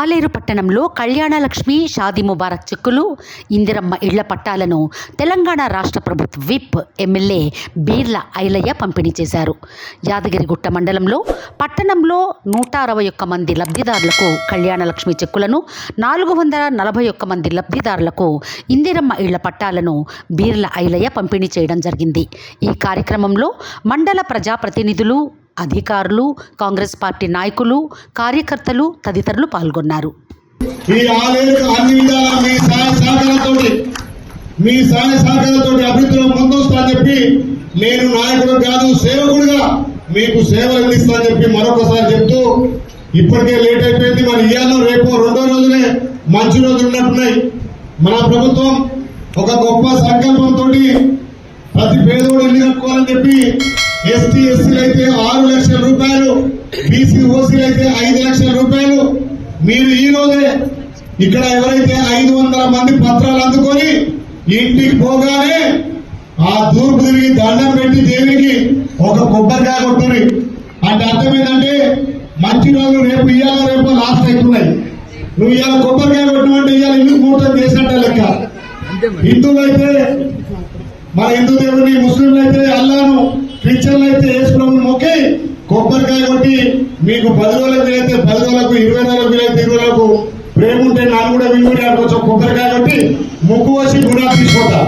ఆలేరు పట్టణంలో కళ్యాణలక్ష్మి షాది ముబారక్ చెక్కులు ఇందిరమ్మ ఇళ్ళ పట్టాలను తెలంగాణ రాష్ట్ర ప్రభుత్వ విప్ ఎమ్మెల్యే బీర్ల ఐలయ్య పంపిణీ చేశారు. యాదగిరిగుట్ట మండలంలో పట్టణంలో నూట అరవై ఒక్క మంది లబ్ధిదారులకు కళ్యాణలక్ష్మి చెక్కులను నాలుగు వందల నలభై ఒక్క మంది లబ్ధిదారులకు ఇందిరమ్మ ఇళ్ళ పట్టాలను బీర్ల ఐలయ్య పంపిణీ చేయడం జరిగింది. ఈ కార్యక్రమంలో మండల ప్రజాప్రతినిధులు అధికారులు కాంగ్రెస్ పార్టీ నాయకులు కార్యకర్తలు తదితరులు పాల్గొన్నారు. ఆలయాలకు అన్ని విధాలా మీ సహాయ సహకారాలతోటి మీ సహాయ సహకారాలతోటి అభివృద్ధిలో ముందొస్తా అని చెప్పి నేను నాయకుడు కాదు సేవకుడుగా మీకు సేవలు అందిస్తా చెప్పి మరొకసారి చెప్తూ ఇప్పటికే లేట్ అయిపోయింది మరి ఇవాళ రేపు రెండో రోజునే మంచి రోజులు ఉన్నట్టున్నాయి. మన ప్రభుత్వం ఒక గొప్ప సంకల్పంతో ప్రతి పేదోడు ఇల్లు కట్టుకోవాలని చెప్పి ఎస్టీ ఎస్సీలు అయితే ఆరు లక్షల రూపాయలు బీసీ ఓసీలు అయితే ఐదు లక్షల రూపాయలు. మీరు ఈ రోజే ఇక్కడ ఎవరైతే ఐదు వందల మంది పత్రాలు అందుకొని ఇంటికి పోగానే ఆ తూర్పు తిరిగి దండం పెట్టి దేవునికి ఒక కొబ్బరికాయ కొట్టుని అంటే అర్థం ఏంటంటే మంచి రోజులు రేపు ఇయ్యాల రేపు లాస్ట్ అవుతున్నాయి నువ్వు ఇవాళ కొబ్బరికాయ కొట్టినట్టు ఇవాళ ఇల్లు మూటం చేసినట్టే లెక్క. హిందువులు అయితే మన హిందూ దేవుడిని ముస్లింలు అయితే అల్లాను క్రిస్టియన్లు అయితే యేసుప్రభుని మొక్కి కొబ్బరికాయ కొట్టి మీకు పది రోజులకు వీలైతే పది రోజులకు ఇరవై రోజులకు వీలైతే ఇరవై రోజులకు ప్రేమ ఉంటే నాకు కూడా విలువ కొంచెం కొబ్బరికాయ కొట్టి ముక్కు వచ్చి గుడా తీసుకుంటా